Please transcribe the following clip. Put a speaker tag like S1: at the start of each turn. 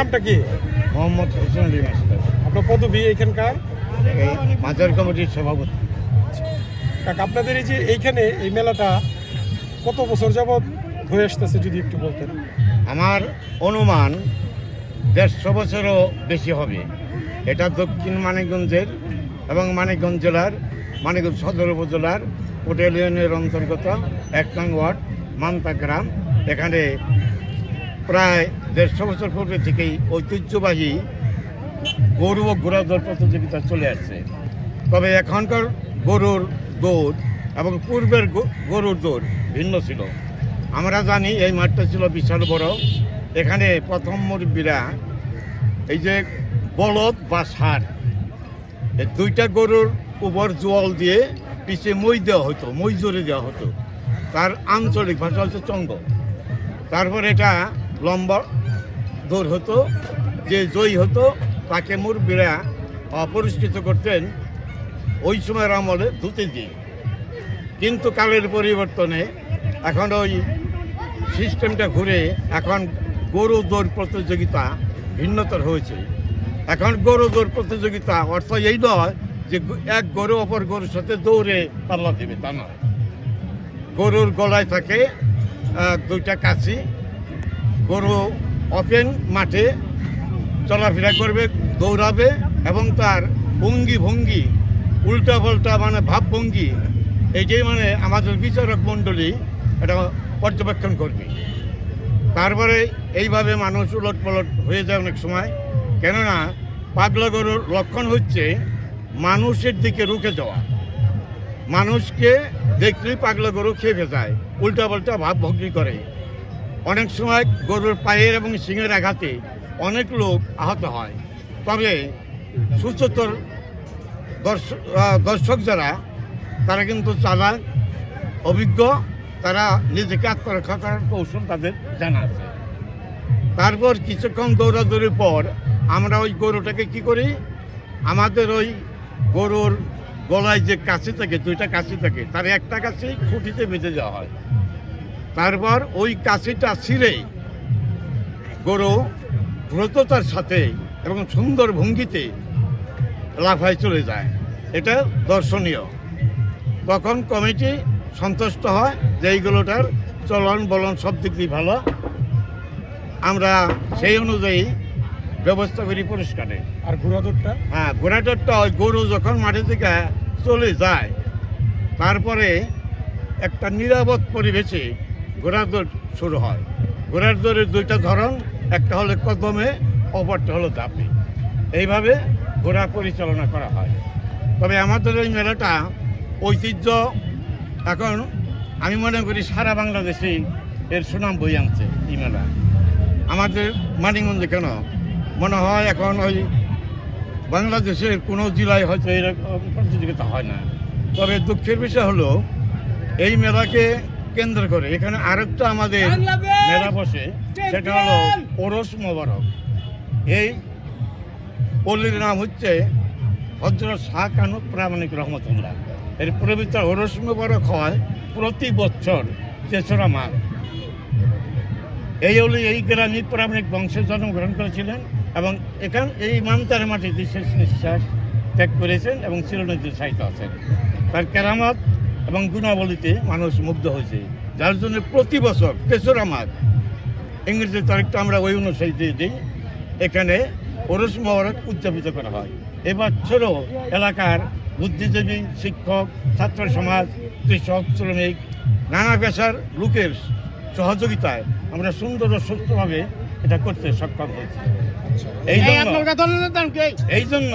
S1: নামটা কি?
S2: মোহাম্মদ হোসেন আলী মাস্টার।
S1: আপনার পদবি এখানকার?
S2: এই মাজার কমিটির সভাপতি।
S1: কাকা আপনাদের এই যে এইখানে এই মেলাটা কত বছর যাবৎ হয়ে আসতেছে যদি একটু বলতেন?
S2: আমার অনুমান দেড়শো বছরও বেশি হবে। এটা দক্ষিণ মানিকগঞ্জের এবং মানিকগঞ্জ জেলার মানিকগঞ্জ সদর উপজেলার হোটেল ইউনিয়নের অন্তর্গত এক নং ওয়ার্ড মান্তা গ্রাম। এখানে প্রায় দেড়শো বছর পূর্বে থেকেই ঐতিহ্যবাহী গরু ও ঘোড়া দৌড় প্রতিযোগিতা চলে আসছে। তবে এখনকার গরুর দৌড় এবং পূর্বের গরুর দৌড় ভিন্ন ছিল। আমরা জানি এই মাঠটা ছিল বিশাল বড়। এখানে প্রথম মুরব্বীরা এই যে বলদ বা ষাঁড়, এই দুইটা গরুর উপর জোয়াল দিয়ে পিছিয়ে মই দেওয়া হতো, মই জোরে দেওয়া হতো। তার আঞ্চলিক ভাষা হচ্ছে চঙ্গ। তারপর এটা লম্বা দৌড় হতো যে জয়ী হতো তাকে মুরব্বীরা আহ, পুরস্কৃত করতেন। ওই সময়ের আমলে ধুতে দিয়ে। কিন্তু কালের পরিবর্তনে এখন ওই সিস্টেমটা ঘুরে এখন গরু দৌড় প্রতিযোগিতা ভিন্নতর হয়েছে। এখন গরু দৌড় প্রতিযোগিতা অর্থ এই নয় যে এক গরু অপর গরুর সাথে দৌড়ে পাল্লা দেবে তা নয়। গরুর গলায় থাকে দুইটা কাছি গরু ওপেন মাঠে চলাফেরা করবে, দৌড়াবে এবং তার ভঙ্গি ভঙ্গি উল্টা পাল্টা মানে ভাবভঙ্গি এইটাই মানে আমাদের বিচারক মণ্ডলী এটা পর্যবেক্ষণ করবে। তারপরে এইভাবে মানুষ উলট পলট হয়ে যায় অনেক সময়। কেননা পাগলা গরুর লক্ষণ হচ্ছে মানুষের দিকে রুখে যাওয়া মানুষকে দেখলেই পাগলা গরু খেয়ে যায় উল্টা পাল্টা ভাবভঙ্গি করে। অনেক সময় গরুর পায়ের এবং শিঙের আঘাতে অনেক লোক আহত হয়। তবে সুচতর দর্শক যারা, তারা কিন্তু চালাক অভিজ্ঞ, তারা নিজেকে আত্মরক্ষা করার কৌশল তাদের জানা আছে। তারপর কিছুক্ষণ দৌড়াদৌড়ির পর আমরা ওই গরুটাকে কি করি? আমাদের ওই গরুর গলায় যে কাশি থাকে, দুইটা কাশি থাকে, তার একটা কাশি খুঁটিতে বেঁধে যাওয়া হয়। তারপর ওই কাশিটা ছিঁড়ে গরু দ্রুততার সাথে এবং সুন্দর ভঙ্গিতে লাফায় চলে যায়। এটা দর্শনীয়। তখন কমিটি সন্তুষ্ট হয় যে এইগুলোটার চলন বলন সব দিক দিয়ে ভালো। আমরা সেই অনুযায়ী ব্যবস্থা করি পুরস্কারে।
S1: আর ঘোড়াদৌড়টা?
S2: হ্যাঁ ঘোড়াটারটা ওই গরু যখন মাঠে থেকে চলে যায় তারপরে একটা নিরাপদ পরিবেশে ঘোড়ার দৌড় শুরু হয়। ঘোড়ার দৌড়ের দুইটা ধরন, একটা হলো কদমে, অপরটা হলো দাপে এইভাবে ঘোড়া পরিচালনা করা হয়। তবে আমাদের এই মেলাটা ঐতিহ্য, এখন আমি মনে করি সারা বাংলাদেশে এর সুনাম বই আনছে এই মেলা। আমাদের মানিকগঞ্জে কেন? মনে হয় এখন ওই বাংলাদেশের কোনো জেলায় হয়তো এরকম প্রতিযোগিতা হয় না। তবে দুঃখের বিষয় হলো, এই মেলাকে কেন্দ্র করে। এখানে আরেকটা আমাদের মেলা বসে সেটা হলো ওরস মোবারক। এই পল্লীর নাম হচ্ছে হজরত শাহ কানু প্রামাণিক রহমতুল্লাহ। এর পবিত্র ওরস মোবারক হয় প্রতি বছর তেসরা মাঘ। এই হলো এই গ্রামী প্রামাণিক বংশে জন্মগ্রহণ করেছিলেন এবং এখান এই মান্তার মাটিতে শেষ নিঃশ্বাস ত্যাগ করেছেন এবং চিরনৈতিক সাহিত্য আছেন। তার কেরামত এবং গুণাবলীতে মানুষ মুগ্ধ হয়েছে। যার জন্য প্রতি বছর তেসরা মাঘ ইংরেজি তারিখটা আমরা ওই অনুসারে দিয়ে দিই এখানে ওরস মহরক উদযাপিত করা হয়। এবার এবছরও এলাকার বুদ্ধিজীবী শিক্ষক ছাত্র সমাজ কৃষক শ্রমিক নানা পেশার লোকের সহযোগিতায় আমরা সুন্দর ও সুস্থভাবে এটা করতে সক্ষম হয়েছি। এই জন্য এই জন্য